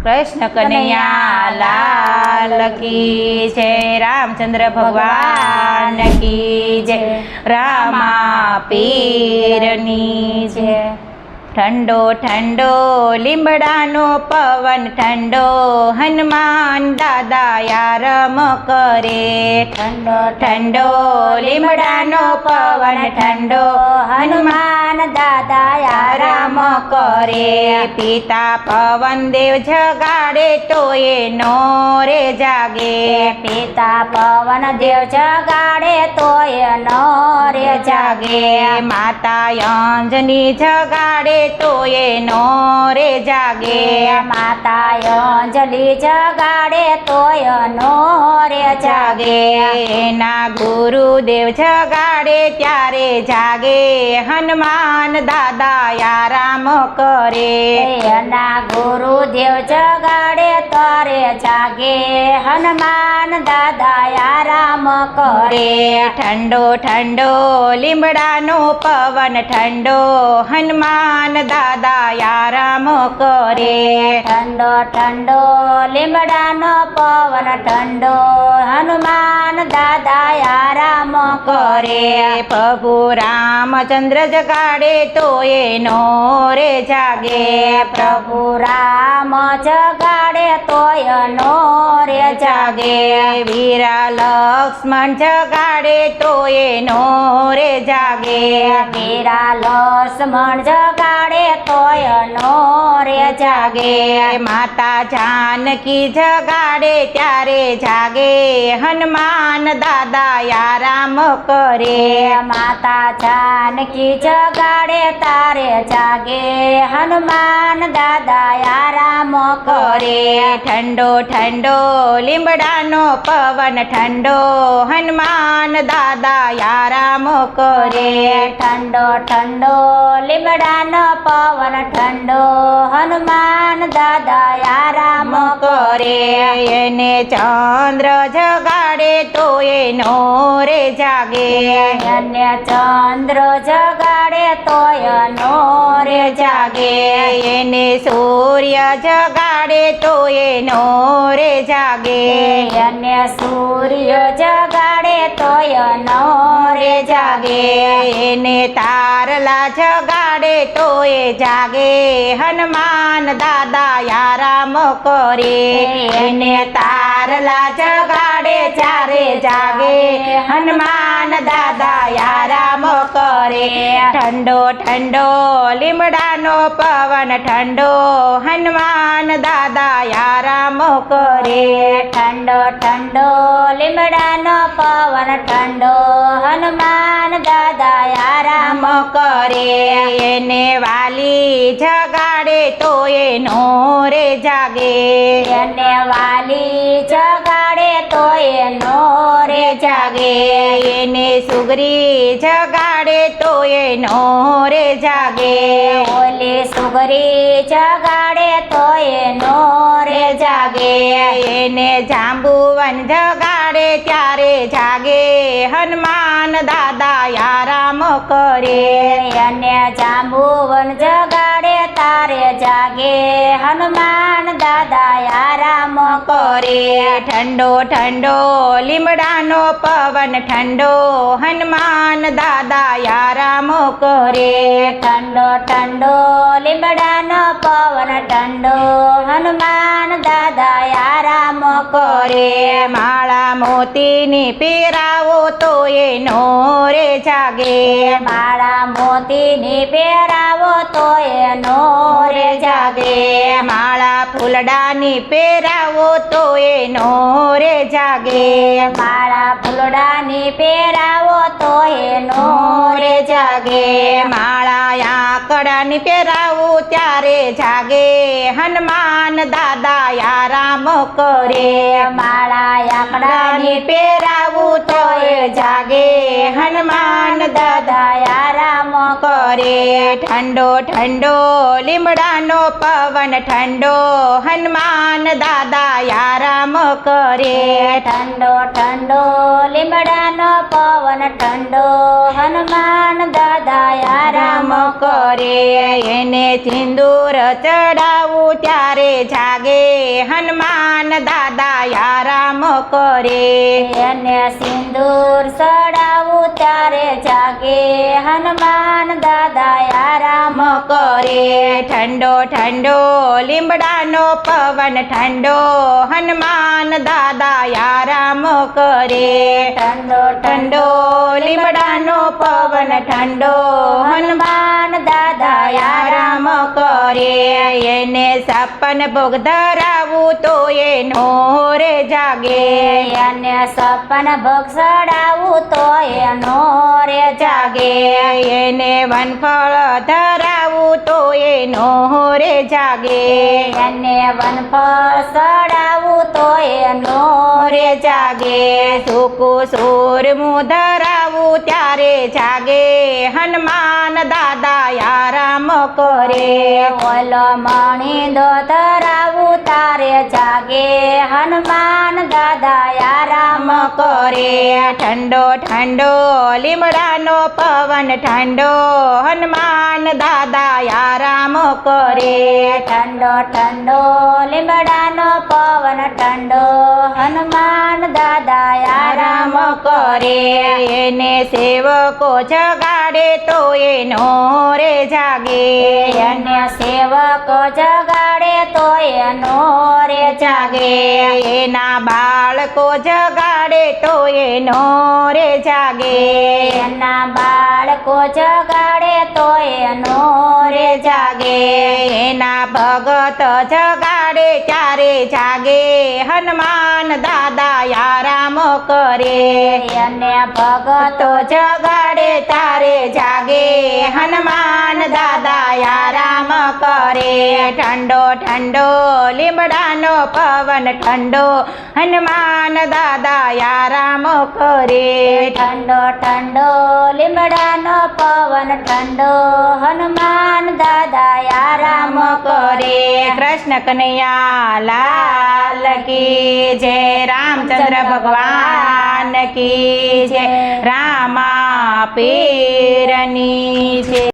કૃષ્ણ કનૈયા લાલ કી જય રામચંદ્ર ભગવાન કી જય રામા પીરની જય. ઠંડો ઠંડો લીમડાનો પવન ઠંડો હનુમાન દાદા યારમ કરે ઠંડો ઠંડો લીમડાનો પવન ઠંડો હનુમાન દાદા આરામ કરે. પિતા પવન દેવ જગાડે તો એનો રે જાગે. પિતા પવન દેવ જગાડે તોય નો રે જાગે. માતા અંજની જગાડે તો એનો રે જાગે. માતા અંજલી જગાડે તોય નો રે જાગે જાગે. એના ગુરુદેવ જગાડે ત્યારે જાગે. હનુમાન દાદા રામ કરે. હના ગુરુદેવ જગાડે તારે જાગે. હનુમાન દાદા રામ કરે. કરે ઠંડો ઠંડો લીમડાનો પવન ઠંડો હનુમાન દાદા રામ કરે. ઠંડો ઠંડો લીમડાનો પવન ઠંડો હનુમાન દાદા આરામ કરે. પ્રભુ રામચંદ્ર જગાડે તો એનો રે જાગે. પ્રભુ રામ જગાડે તોય નો રે જાગે. વીરા લક્ષ્મણ જગાડે તો એનો રે જાગે. વીરા લક્ષ્મણ જગાડે તોય નો રે જાગે જાગે. માતા જાનકી જગાડે ત્યારે જાગે. હનુમાન દાદા આરામ કરે. માતા જાનકી જગાડે તારે જાગે. હનુમાન દાદા આરામ કરે. ઠંડો ઠંડો લીમડાનો પવન ઠંડો હનુમાન દાદા આરામ કરે. ઠંડો ઠંડો લીમડાનો પવન ઠંડો હનુમાન દાદા આરામ કરે એને ચંદ્ર જગાડે તો એનો રે જાગે. એને ચંદ્ર જગાડે તોય નો રે જાગે. એને સૂર્ય જગાડે તો એનો રે જાગે. અન્ય સૂર્ય જગાડે તો નો રે જાગે. એને તારલા જગાડે તો એ જાગે. હનુમાન દાદા આરામ કરે. એને તારલા જગાડે ચારે જાગે. હનુમાન દાદા આરામ કરે. ઠંડો ઠંડો લીમડાનો પવન ઠંડો. હનુમાન દાદા આરામ કરે. ઠંડો ઠંડો લીમડાનો પવન ઠંડો. હનુમાન દાદા આરામ રામ કરે. એને વાલી જગાડે તો એનો રે જાગે. એને વાલી જગાડે તો એનો રે જાગે એને સુગરી જગાડે તો એનો રે જાગે. ઓલી સુગરી જગાડે તો એનો રે જાગે. એને જાંબુવન જગાડે ત્યારે જાગે હનુમાન દાદા આરામ કરે. અને જાંબુવન જગાડે તારે જાગે હનુમાન દાદા આરામ કરે. ઠંડો ઠંડો, લીમડાનો પવન, ઠંડો, હનુમાન દાદા આરામ કરે. ઠંડો ઠંડો, લીમડાનો પવન, ઠંડો, હનુમાન દાદા આરામ કરે. માળા મોતીની પીરાવો તો એનો રે જાગે. માળા મોતીની પીરાવો તો એનો રે જાગે. માળા ફૂલડાની પહેરાવો તો એનો રે જાગે. માળા ફૂલડાની પહેરાવો તો એનો રે જાગે. માળા આકડાની પહેરાવું ત્યારે જાગે. હનુમાન દાદા આરામ કરે. માળા આકડાની પહેરાવું તો એ જાગે. હનુમાન દાદા આરામ કરે. ઠંડો ઠંડો, લીમડાનો પવન ઠંડો. હનુમાન દાદા આરામ કરે. ઠંડો ઠંડો, લીમડાનો પવન ઠંડો. હનુમાન દાદા કરે, એને સિંદૂર ચડાવું ત્યારે જાગે હનુમાન દાદા આરામ રામ કરે. એને સિંદૂર ચડાવું ત્યારે જાગે હનુમાન દાદા આરામ રામ કરે. ઠંડો ઠંડો લીમડાનો પવન ઠંડો. હનુમાન દાદા આરામ કરે. ઠંડો ઠંડો લીમડાનો પવન ઠંડો. હનુમાન દાદા આરામ રામ કરે. એને સપન ભોગ ધરાવું તો એનો રે જાગે. એને સપન ભોગ સડાવું તો એનો રે જાગે. એને વનફળ ધરાવું તો એનો રે જાગે. અને વનફળ સડાવું તો એનો રે જાગે. સૂકું સૂરમું ધરાવું ત્યારે જાગે. હનુમાન દાદા યા રામ કરે. ઓલો મણી દો ધરાવું તારે જાગે. હનુમાન દાદા રામ કરે. ઠંડો ઠંડો લીમડાનો પવન ઠંડો. હનુમાન દાદા રામ કરે. ઠંડો ઠંડો લીમડાનો પવન ઠંડો. હનુમાન દાદા કરે એને સેવકો જગાડે તો એનો રે જાગે. એને સેવક જગાડે તો એનો રે જાગે. એના બાળકો જગાડે તો એનો રે જાગે. એના બાળકો જગાડે તો એનો રે જાગે. એના ભગત જગાડે ત્યારે જાગે હનુમાન દાદા આરામ રામ કરે. અને ભગતો જગાડે તારે જાગે હનુમાન દાદા યા રામ કરે ઠંડો ઠંડો લીમડાનો પવન ઠંડો. હનુમાન દાદા યા રામ કરે. ઠંડો ઠંડો લીમડાનો પવન ઠંડો. હનુમાન દાદા આરામ રામ કરે. કૃષ્ણ કનૈયા લાલ કી જય રામચંદ્ર ભગવાન કી જય રામા પીરની છે